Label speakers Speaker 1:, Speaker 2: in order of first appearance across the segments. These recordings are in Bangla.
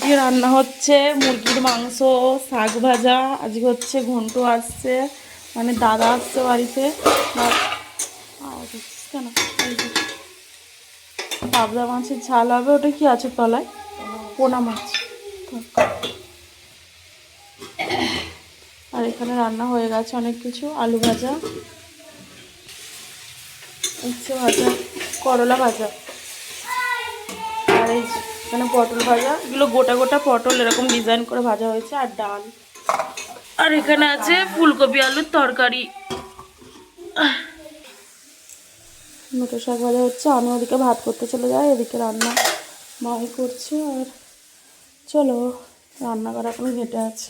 Speaker 1: আজকে রান্না হচ্ছে মুরগির মাংস, শাক ভাজা, আজকে হচ্ছে ঘন্টু আসছে মানে দাদা আসছে বাড়িতে। কেন? পাবদা মাছের ঝাল হবে, ওটা কি আছে তলায়? পোনা মাছ। আর এখানে রান্না হয়ে গেছে অনেক কিছু, আলু ভাজা, উচ্ছে ভাজা, করলা ভাজা। এখানে পটল ভাজা। এগুলো গোটা গোটা পটল এরকম ডিজাইন করে ভাজা হয়েছে আর ডাল। আর এখানে আছে ফুলকপি আলুর তরকারি। মোটর শাক ভাজা হচ্ছে আমি ওদিকে ভাত করতে চলে যাই এদিকে রান্না মাই করছে আর চলো রান্না করা এখন ঘেটে আছে।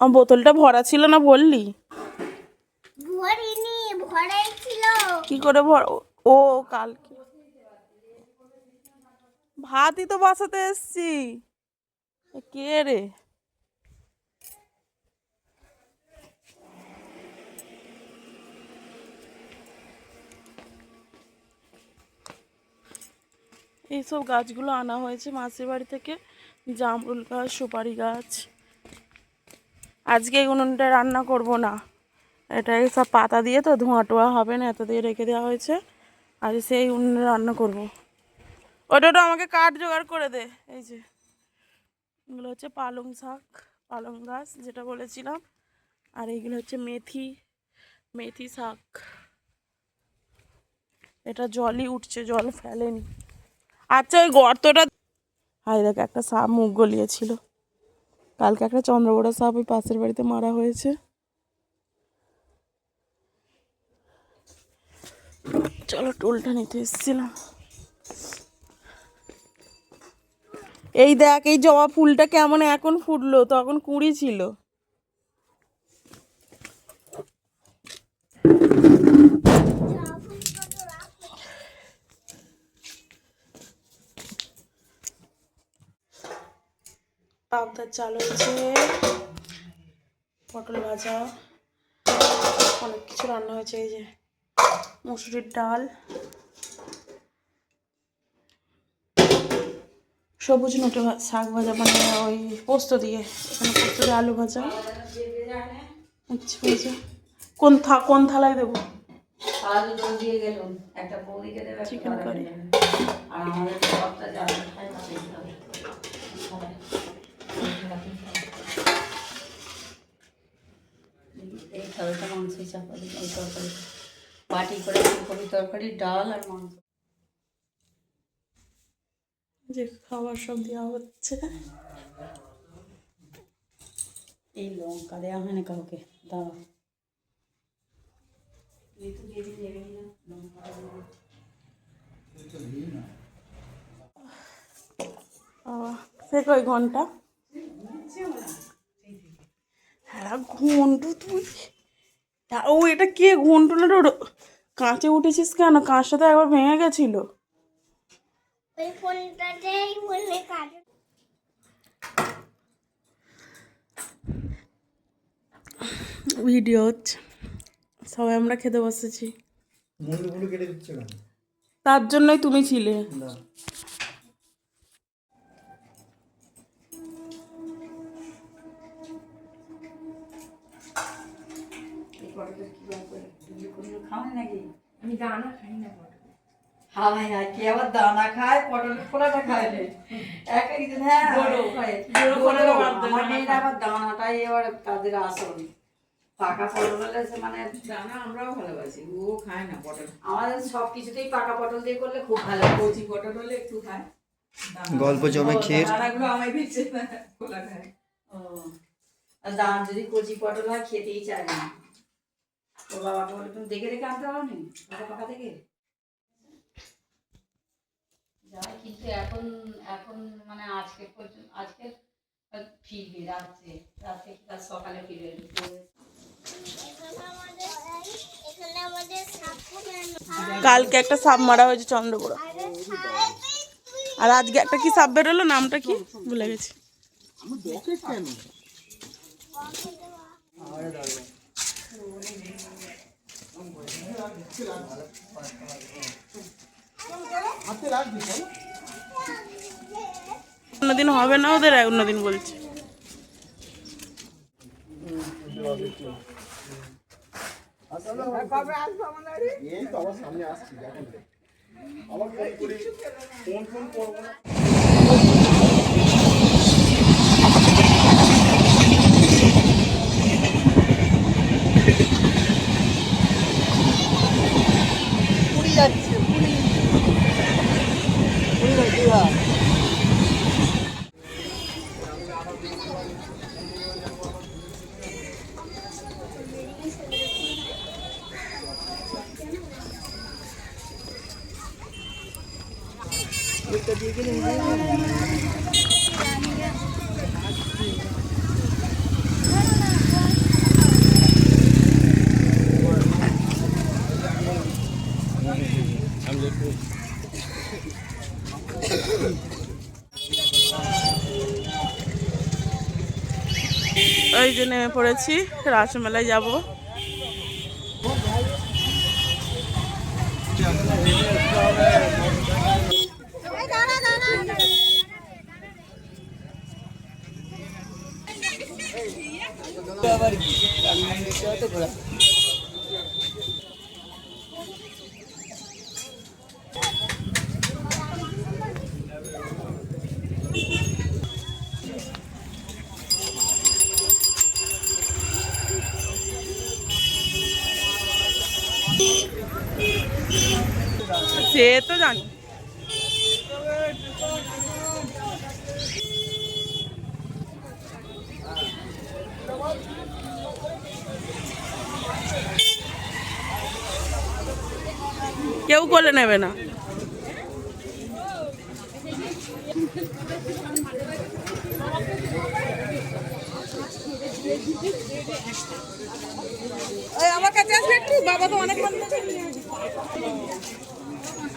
Speaker 1: আমার বোতলটা ভরা ছিল না বললি? কি করে ভর ও কালকে। ভাতই তো বসাতে এসছি। কে রে? এইসব গাছগুলো আনা হয়েছে মাসির বাড়ি থেকে। জামরুল গাছ সুপারি গাছ। আজকে উনুনটা রান্না করব না। এটাই সব পাতা দিয়ে তো ধোঁয়া টোয়া হবে না, এত দিয়ে রেখে দেওয়া হয়েছে। আজ সেই উনুনে রান্না করব। ওটা ওটা আমাকে কাঠ জোগাড় করে দে। এই যে, এগুলো হচ্ছে পালং শাক, পালং গাছ যেটা বলেছিলাম। আর এইগুলো হচ্ছে মেথি মেথি শাক। এটা জলই উঠছে, জল ফেলেনি। আচ্ছা ওই গর্তটা হাই দেখ একটা সাপ মুখ গলিয়েছিল। কালকে একটা চন্দ্রবড়া সাপ ওই পাশের বাড়িতে মারা হয়েছে। চলো টোলটা নিতে এসেছিলাম। এই দেখ, এই জবা ফুলটা কেমন এখন ফুটলো, তখন কুড়ি ছিল। পাবদার চাল হয়েছে। পটল ভাজা। অনেক কিছু রান্না হয়েছে এই যে মুসুরির ডাল। সবুজ নোটে শাক ভাজা মানে ওই পোস্ত দিয়ে এখানে পোস্ত দিয়ে আলু ভাজা। আচ্ছা ভাজা কোন থা কোন থালায় দেবো?
Speaker 2: আলু জল দিয়ে গেলুম একটা বৌদিকে দেবে একটা
Speaker 1: Chicken
Speaker 2: দাদাকে
Speaker 1: curry।
Speaker 2: দেবে। আর আমাদের এই থালাটা মাংসের চাপাতি এই তরকারি। বাটি করে ফুলকপি তরকারি ডাল আর মাংস।
Speaker 1: যে খাবার সব দেওয়া হচ্ছে।
Speaker 2: এই লঙ্কা দেওয়া হয় না কাউকে দাও।
Speaker 1: সে কই ঘণ্টা? হ্যাঁ ঘন্টু তুই। তা- ও এটা কে? ঘন্টু না রে? কাঁচে উঠেছিস কেন? কাঁচটা তো একবার ভেঙে গেছিল? ভিডিও হচ্ছে সবাই আমরা খেতে বসেছি। তার জন্যই তুমি ছিলে।
Speaker 3: না
Speaker 2: পটলের কি? তুমি খাওনি নাকি
Speaker 4: আমি দানা খাই না পটল
Speaker 2: হাই কে আবার দানা খায়? পটলের ফোড়াটা খায় রে। এক হ্যাঁ
Speaker 1: বড়ো।
Speaker 2: খায়। আমার মেয়েরা আবার দানাটাই এবার তাদের আসল পাকা পটল হলে মানে
Speaker 4: দানা আমরাও ভালোবাসি ও খায় না পটল।
Speaker 2: আমাদের সব কিছুতেই পাকা পটল দিয়ে করলে খুব ভালো
Speaker 4: কচি পটল হলে একটু খায়।
Speaker 3: গল্প জমে ক্ষীর।
Speaker 4: দানাগুলো আমায় দিচ্ছে না খোলা খায়।
Speaker 2: ও আর দাম যদি কচি পটল হয় খেতেই চায় না। তো বাবাকে বলে তুমি দেখে দেখে আনতে পারো নি পাকা দেখে? যাই কিন্তু এখন এখন মানে আজকে পর্যন্ত আজকে ফিরবে রাত্রে। রাত্রে কি তার সকালে ফিরবে?
Speaker 1: কালকে একটা সাপ মারা হয়েছে চন্দ্রপুরা।
Speaker 5: আর
Speaker 1: আজকে একটা কি সাপ বেরোলো? নামটা কি? ভুলে গেছি। অন্যদিন হবে না ওদের অন্যদিন বলছে।
Speaker 3: এই তো আমার ফোন করি, ফোন ফোন করব না।
Speaker 1: ওই যে নেমে পড়েছি রাসমেলায় যাব। সে তো জানি। কেউ কোলে নেবে না। আমার কাছে আসবে একটু? বাবা তো অনেক মানুষ।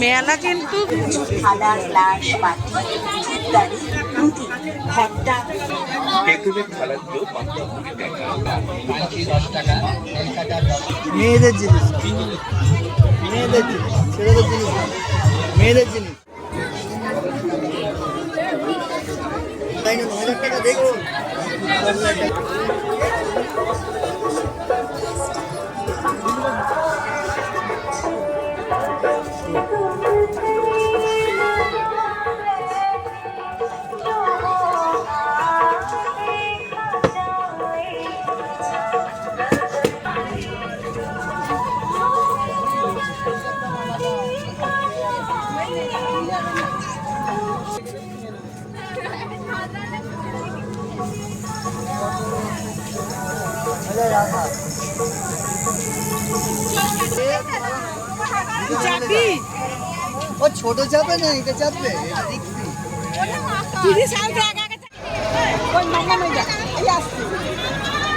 Speaker 1: মেলা কিন্তু
Speaker 6: থালা গ্লাস বাটি ইত্যাদি রুটি ঘণ্টা
Speaker 7: মেয়েদের জিনিস। মেয়েদের জিনিস ছেলেদের জিনিস। মেয়েদের জিনিস। তাই না হাজার টাকা দেখছি। চাপি ও ছোট চাপে না এটা চাপবে তিরিশ সাল তো আগে আগে ওই মামা নই যা এই আসছি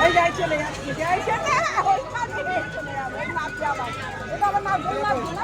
Speaker 7: ওই যাই চলে আসছি যাই চলে ওই খাতে চলে যাবে ওই মাপ যাবে এটা আমার না বললাম না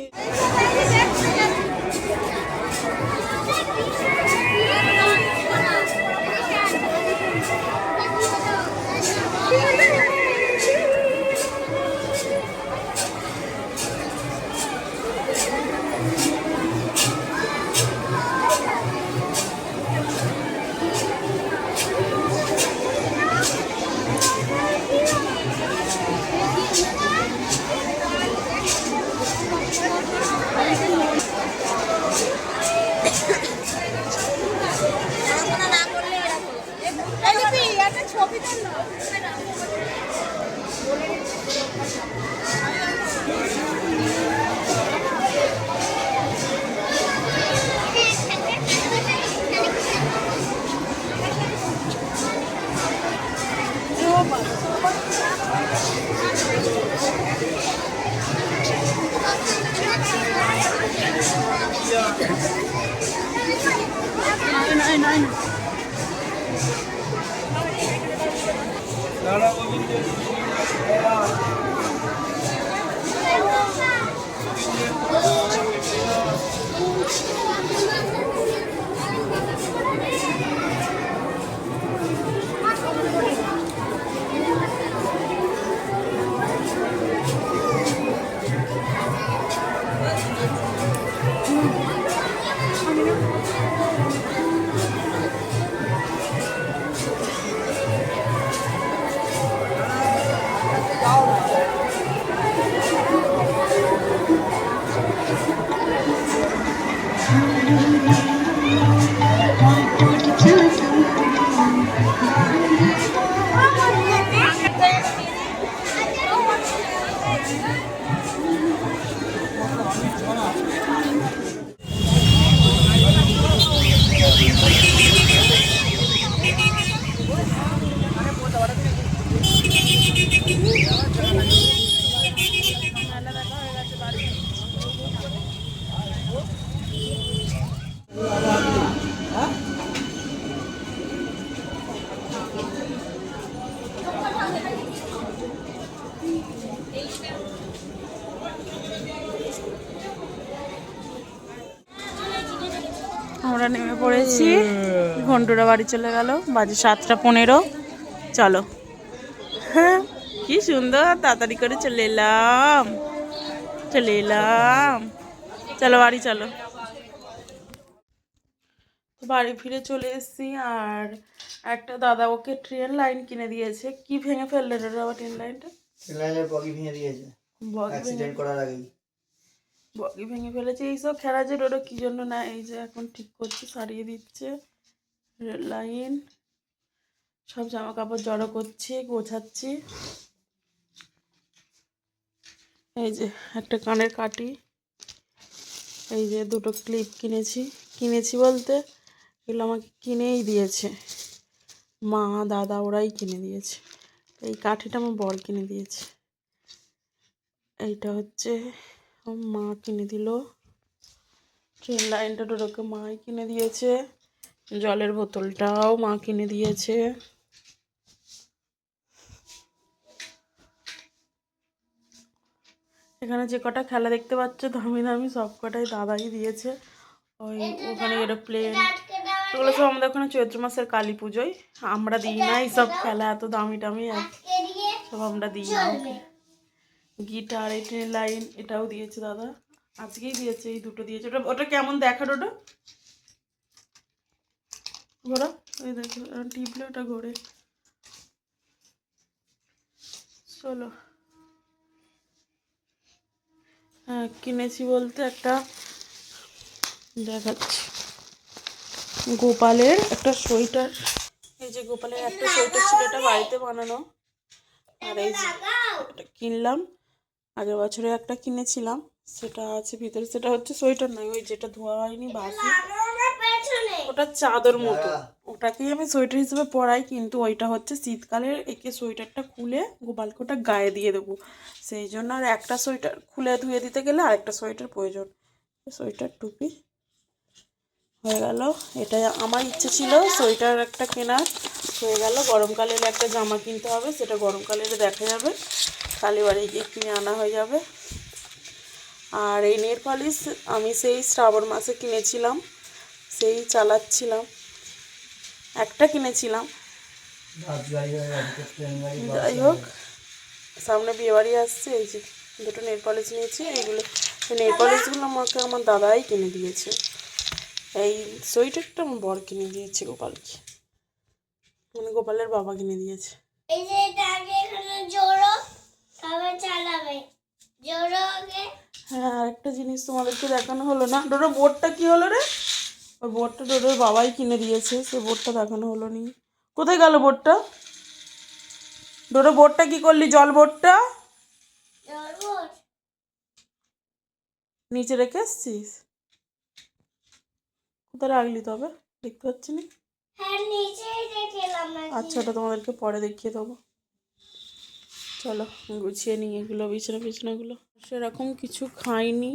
Speaker 7: Thank you. 맞아.
Speaker 1: আমরা নেমে পড়েছি। ঘন্টুরা বাড়ি চলে গেল বাজে সাতটা পনেরো। চলো। হ্যাঁ কি সুন্দর তাড়াতাড়ি করে চলে এলাম। চলে এলাম। চলো বাড়ি চলো। তো বাড়ি ফিরে চলে এসেছি আর একটা দাদা ওকে ট্রেন লাইন কিনে দিয়েছে। কি ভেঙে ফেললে রে বাবা ট্রেন লাইনটা?
Speaker 7: ট্রেন লাইনের বগি ভেঙে দিয়েছে। অ্যাক্সিডেন্ট করার আগেই।
Speaker 1: বগি ভেঙে ফেলেছে এইসব খেলা যে ওটা কী জন্য না, এই যে এখন ঠিক করছে, সারিয়ে দিচ্ছে রেল লাইন, সব জামা কাপড় জড়ো করছে, গোছাচ্ছি। এই যে একটা কানের কাটি, এই যে দুটো ক্লিপ কিনেছি কিনেছি বলতে এগুলো আমাকে কিনেই দিয়েছে। মা, দাদা, ওরাই কিনে দিয়েছে। এই কাঠিটা আমার বর কিনে দিয়েছে। এইটা হচ্ছে মা কিনে দিল। ট্রেন লাইনটা ডোডোকে মাই কিনে দিয়েছে। জলের বোতলটাও মা কিনে দিয়েছে। এখানে যে কটা খেলা দেখতে পাচ্ছ, দামি দামি সব কটাই দাদাই দিয়েছে। ওই ওখানে এরোপ্লেন ওগুলো সব আমাদের ওখানে চৈত্র মাসের কালী পুজোয়। আমরা দিই না সব খেলা, এত দামি আর সব আমরা দিই না। গিটার, এই ট্রেন লাইন, এটাও দিয়েছে দাদা। আজকেই দিয়েছে, এই দুটো দিয়েছে। ওটা ওটা কেমন দেখার ওটা? ঘোরা ওই দেখো টিপলে ওটা ঘোরে। চলো। হ্যাঁ কিনেছি বলতে একটা, দেখাচ্ছি। গোপালের একটা সোয়েটার। এই যে গোপালের একটা সোয়েটার ছিল, এটা বাড়িতে বানানো। আর এই যে কিনলাম। আগের বছরে একটা কিনেছিলাম। সেটা আছে ভিতরে সেটা হচ্ছে সোয়েটার নয় ওই যেটা ধোয়া হয়নি বাসি। ওটা চাদর মতো। ওটাকেই আমি সোয়েটার হিসেবে পরাই কিন্তু ওইটা হচ্ছে শীতকালের একে সোয়েটারটা খুলে গোপালকে ওটা গায়ে দিয়ে দেবো। সেই জন্য আর একটা সোয়েটার খুলে ধুয়ে দিতে গেলে আরেকটা সোয়েটার প্রয়োজন। সোয়েটার টুপি হয়ে গেল। এটা আমার ইচ্ছে ছিল সোয়েটার একটা কেনার। হয়ে গেল গরমকালের একটা জামা কিনতে হবে সেটা গরমকালের দেখা যাবে। কালীবাড়ি গিয়ে কিনে আনা হয়ে যাবে। আর এই নেল পলিশ আমি সেই শ্রাবণ মাসে কিনেছিলাম, সেই চালাচ্ছিলাম। একটা কিনেছিলাম। যাই হোক, সামনে বিয়েবাড়ি আসছে, এই যে দুটো নেল পলিশ নিয়েছি, এইগুলো। এই নেল পলিশগুলো আমাকে আমার দাদাই কিনে দিয়েছে। এই সোয়েটারটা আমার বর কিনে দিয়েছে গোপালকে। মানে গোপালের বাবা কিনে দিয়েছে।
Speaker 5: এই যে চালাবে।
Speaker 1: হ্যাঁ আরেকটা জিনিস তোমাদেরকে দেখানো হলো না। ডোডো বোর্ডটা কি হলো রে? ওই বোর্ডটা ডোডোর বাবাই কিনে দিয়েছে সে বোর্ডটা দেখানো হলো নি। কোথায় গেল বোর্ডটা? ডোডো বোর্ডটা কি করলি? জল বোর্ডটা? নিচে রেখে এসছিস? কোথায় রাখলি তবে? দেখতে পাচ্ছি না?
Speaker 5: হ্যাঁ
Speaker 1: আচ্ছা ওটা তোমাদেরকে পরে দেখিয়ে দেবো। চলো গুছিয়ে নিই এগুলো, বিছানা, বিছানাগুলো। সেরকম কিছু খাইনি।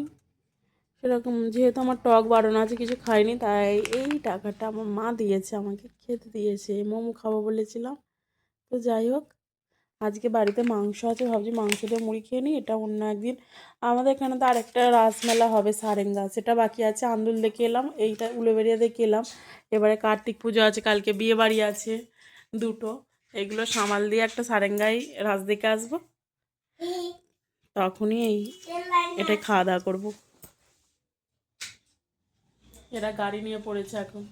Speaker 1: সেরকম যেহেতু আমার টক বাড়ানো আছে, কিছু খাইনি, তাই এই টাকাটা আমার মা দিয়েছে, আমাকে খেতে দিয়েছে, মোমো খাব বলেছিলাম। তো যাই হোক, আজকে বাড়িতে মাংস আছে, ভাবছি মাংস দিয়ে মুড়ি খেয়ে নিই, এটা অন্য একদিন। আমাদের এখানে তো আরেকটা রাসমেলা হবে সারেঙ্গা সেটা বাকি আছে, আন্দুল দেখে এলাম, এইটা উলোবেরিয়া দেখে এলাম। এবারে কার্তিক পুজো আছে, কালকে বিয়ে বাড়ি আছে, দুটো। এগুলো সামাল দিয়ে একটা সারেঙ্গাই রাজ দিকে আসব। তখনই এই এটাই খাওয়া দাওয়া করব। এরা গাড়ি নিয়ে পড়েছে এখন।